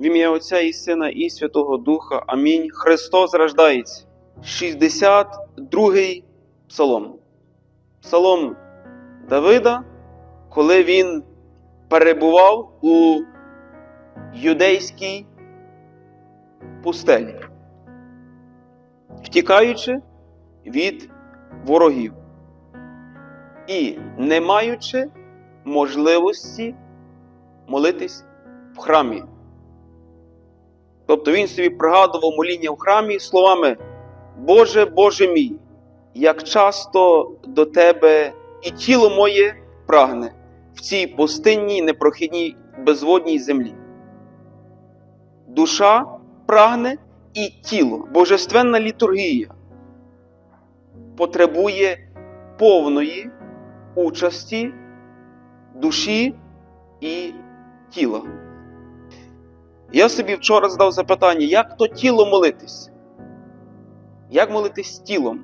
В ім'я Отця і Сина і Святого Духа. Амінь. Христос рождається. 62-й псалом. Псалом Давида, коли він перебував у юдейській пустелі, втікаючи від ворогів і не маючи можливості молитись в храмі. Тобто він собі пригадував моління в храмі словами Боже, Боже мій, як часто до Тебе і тіло моє прагне в цій пустинній, непрохідній, безводній землі. Душа прагне і тіло. Божественна літургія потребує повної участі душі і тіла. Я собі вчора задав запитання, як то тіло молитись? Як молитись тілом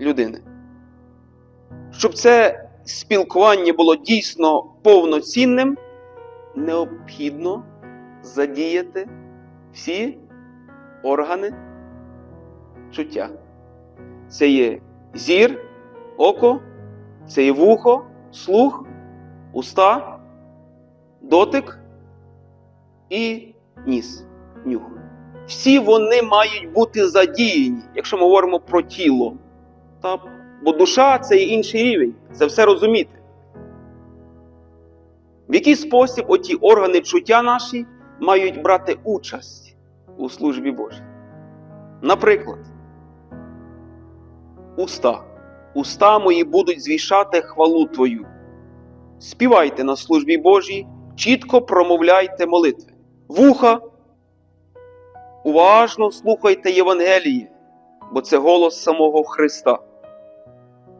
людини? Щоб це спілкування було дійсно повноцінним, необхідно задіяти всі органи чуття. Це є зір, око, це є вухо, слух, уста, дотик і ніс, нюх. Всі вони мають бути задіяні, якщо ми говоримо про тіло. Та, бо душа це є інший рівень, це все розуміти. В який спосіб оті органи чуття наші мають брати участь у службі Божій? Наприклад, уста. Уста мої будуть звішати хвалу Твою. Співайте на службі Божій, чітко промовляйте молитви. Вуха. Уважно слухайте Євангеліє, бо це голос самого Христа.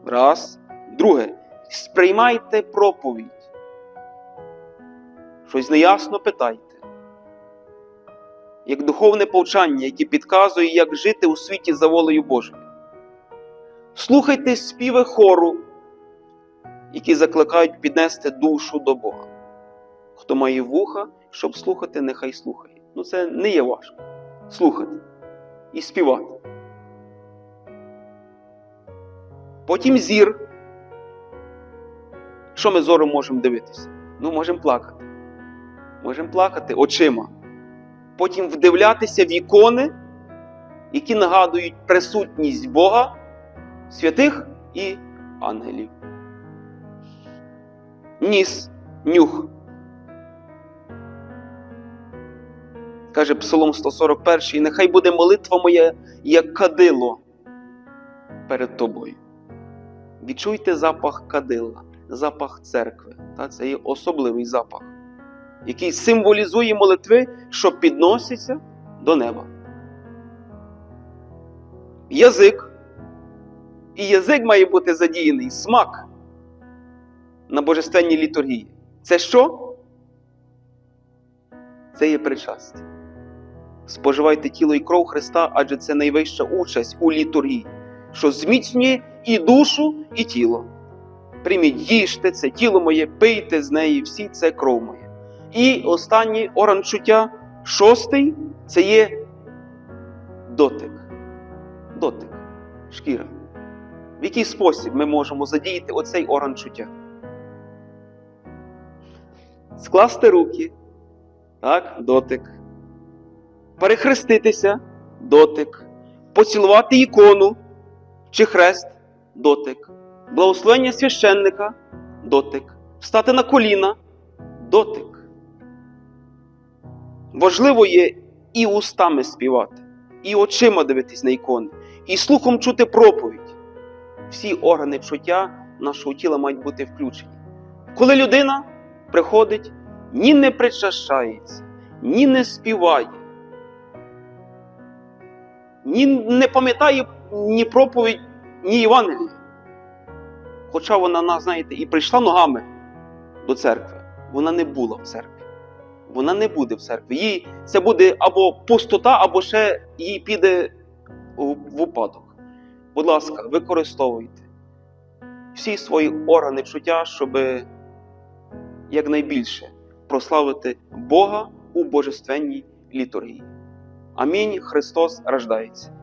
Раз. Друге. Сприймайте проповідь. Щось неясно питайте. Як духовне повчання, яке підказує, як жити у світі за волею Божою. Слухайте співи хору, які закликають піднести душу до Бога. Хто має вуха, щоб слухати, нехай слухає. Ну це не є важко. Слухати і співати. Потім зір. Що ми зором можемо дивитися? Ну, можемо плакати. Можемо плакати очима. Потім вдивлятися в ікони, які нагадують присутність Бога, святих і ангелів. Ніс, нюх. Каже Псалом 141, нехай буде молитва моя, як кадило перед тобою. Відчуйте запах кадила, запах церкви. Та Це є особливий запах, який символізує молитви, що підносяться до неба. Язик. І язик має бути задіяний смак на божественній літургії. Це що? Це є причастя. Споживайте тіло і кров Христа, адже це найвища участь у літургії, що зміцнює і душу, і тіло. Прийміть, їжте це тіло моє, пийте з неї всі це кров моя. І останній орган чуття, шостий це є дотик. Дотик, шкіра. В який спосіб ми можемо задіяти оцей орган чуття? Скласти руки, так, дотик перехреститися дотик, поцілувати ікону чи хрест дотик, благословення священника дотик, встати на коліна дотик. Важливо є і устами співати, і очима дивитись на ікони, і слухом чути проповідь. Всі органи чуття нашого тіла мають бути включені. Коли людина приходить, ні не причащається, ні не співає, ні не пам'ятає ні проповідь, ні Євангелія. Хоча вона, знаєте, і прийшла ногами до церкви, вона не була в церкві. Вона не буде в церкві. Їй це буде або пустота, або ще їй піде в упадок. Будь ласка, використовуйте всі свої органи чуття, щоб якнайбільше прославити Бога у божественній літургії. Амінь. Христос рождається.